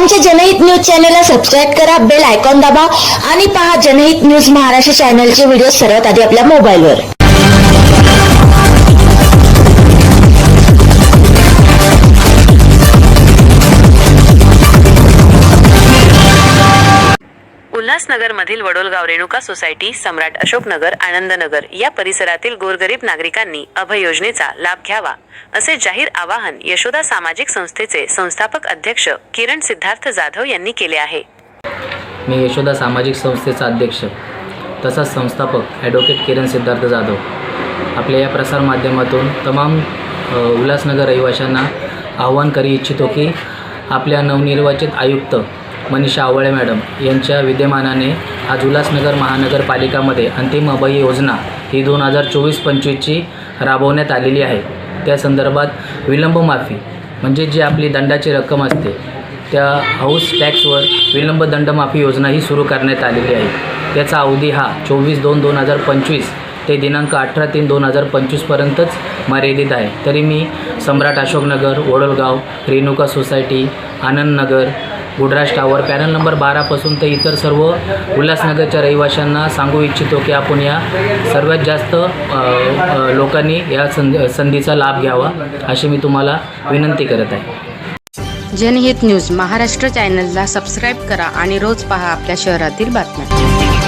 आमच्या जनहित न्यूज चॅनलला सबस्क्राईब करा बेल आयकॉन दाबा आणि पहा जनहित न्यूज महाराष्ट्र चॅनलचे व्हिडिओ सर्वात आधी आपल्या मोबाईलवर उल्हासनगरमधील वडोलगाव रेणुका सोसायटी सम्राट अशोकनगर आनंदनगर या परिसरातील गोरगरीब नागरिकांनी अभय योजनेचा लाभ घ्यावा असे जाहीर आवाहन यशोदा सामाजिक संस्थेचे संस्थापक अध्यक्ष किरण सिद्धार्थ जाधव यांनी केले आहे. मी यशोदा सामाजिक संस्थेचा अध्यक्ष तसाच संस्थापक ॲडव्होकेट किरण सिद्धार्थ जाधव. आपल्या या प्रसारमाध्यमातून तमाम उल्हासनगर रहिवाशांना आव्हान करी इच्छितो की आपल्या नवनिर्वाचित आयुक्त मनीषा आवळे मॅडम यांच्या विद्यमानाने आज उल्हासनगर महानगरपालिकामध्ये अंतिम अभय योजना ही दोन हजार चोवीस पंचवीसची राबवण्यात आलेली आहे. त्या संदर्भात विलंब माफी म्हणजे जी आपली दंडाची रक्कम असते त्या हाऊस टॅक्सवर विलंब दंडमाफी योजना ही सुरू करण्यात आलेली आहे. त्याचा अवधी हा चोवीस दोन दोन हजार पंचवीस ते दिनांक अठरा तीन दोन हजार पंचवीसपर्यंतच मर्यादित आहे. तरी मी Samrat Ashoknagar Vadolgaon Renuka society Anandnagar Gudraj tower. Panel number बारापासून ते इतर सर्व उल्हासनगरच्या रहिवाशांना सांगू इच्छितो की आपण या सर्वात जास्त लोकांनी या संधी संधीचा लाभ घ्यावा अशी मी तुम्हाला विनंती करत आहे. जनहित न्यूज महाराष्ट्र चॅनलला सबस्क्राईब करा आणि रोज पहा आपल्या शहरातील बातम्या.